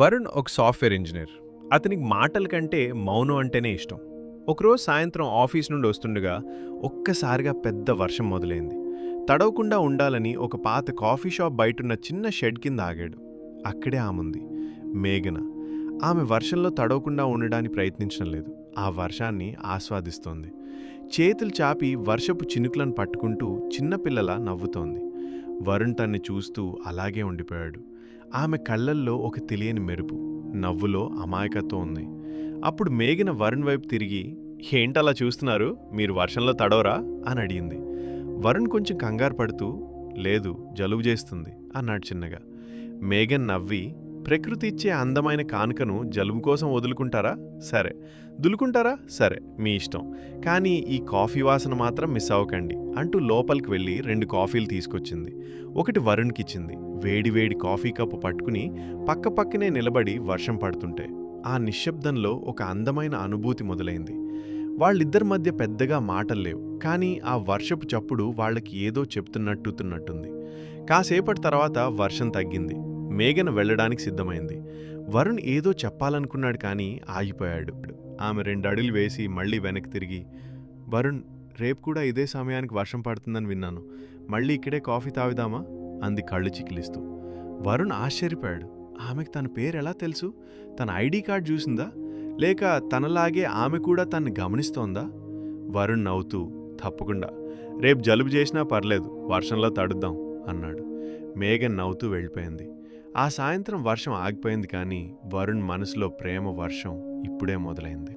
వరుణ్ ఒక software engineer. అతనికి మాటల కంటే మౌనం అంటేనే ఇష్టం. ఒకరోజు సాయంత్రం ఆఫీస్ నుండి వస్తుండగా ఒక్కసారిగా పెద్ద వర్షం మొదలైంది. తడవకుండా ఉండాలని ఒక పాత కాఫీ షాప్ బయటున్న చిన్న షెడ్ కింద ఆగాడు. అక్కడే ఆముంది. మేఘన. ఆమె వర్షంలో తడవకుండా ఉండడానికి ప్రయత్నించడం లేదు. ఆ వర్షాన్ని ఆస్వాదిస్తోంది. చేతులు చాపి వర్షపు చినుకులను పట్టుకుంటూ చిన్నపిల్లలా నవ్వుతోంది. వరుణ్ తన్ని చూస్తూ అలాగే ఉండిపోయాడు. ఆమె కళ్ళల్లో ఒక తెలియని మెరుపు నవ్వులో అమాయకత్వం ఉంది. అప్పుడు మేఘన వరుణ్ వైపు తిరిగి ఏంటలా చూస్తున్నారు? మీరు వర్షంలో తడవరా? అని అడిగింది. వరుణ్ కొంచెం కంగారు పడుతూ లేదు జలుబు చేస్తుంది అన్నాడు చిన్నగా. మేఘన్ నవ్వి ప్రకృతి ఇచ్చే అందమైన కానుకను జలుబు కోసం వదులుకుంటారా? సరే. దులుకుంటారా? సరే. మీ ఇష్టం. కానీ ఈ కాఫీ వాసన మాత్రం మిస్ అవ్వకండి. అంటూ లోపలికి వెళ్ళి రెండు కాఫీలు తీసుకొచ్చింది. ఒకటి వరుణ్కిచ్చింది. వేడివేడి కాఫీ కప్పు పట్టుకుని పక్క పక్కనే నిలబడి వర్షం పడుతుంటే ఆ నిశ్శబ్దంలో ఒక అందమైన అనుభూతి మొదలైంది. వాళ్ళిద్దరి మధ్య పెద్దగా మాటలు లేవు. కానీ ఆ వర్షపు చప్పుడు వాళ్ళకి ఏదో చెప్తున్నట్టుతున్నట్టుంది కాసేపటి తర్వాత వర్షం తగ్గింది. మేఘన వెళ్ళడానికి సిద్ధమైంది. వరుణ్ ఏదో చెప్పాలనుకున్నాడు కానీ ఆగిపోయాడు ఆమె రెండు అడుగులు వేసి మళ్ళీ వెనక్కి తిరిగి వరుణ్ రేపు కూడా ఇదే సమయానికి వర్షం పడుతుందని విన్నాను. మళ్ళీ ఇక్కడే కాఫీ తాగుదామా? అంది కళ్ళు చికిలిస్తూ. వరుణ్ ఆశ్చర్యపోయాడు. ఆమెకు తన పేరు ఎలా తెలుసు? తన ఐడి కార్డ్ చూసిందా? లేక తనలాగే ఆమె కూడా తన్ని గమనిస్తోందా? వరుణ్ నవ్వుతూ తప్పకుండా. రేపు జలుబు చేసినా పర్లేదు. వర్షంలో తడుద్దాం అన్నాడు. మేఘన్ నవ్వుతూ వెళ్ళిపోయింది. ఆ సాయంత్రం వర్షం ఆగిపోయింది కానీ వరుణ్ మనసులో ప్రేమ వర్షం ఇప్పుడే మొదలైంది.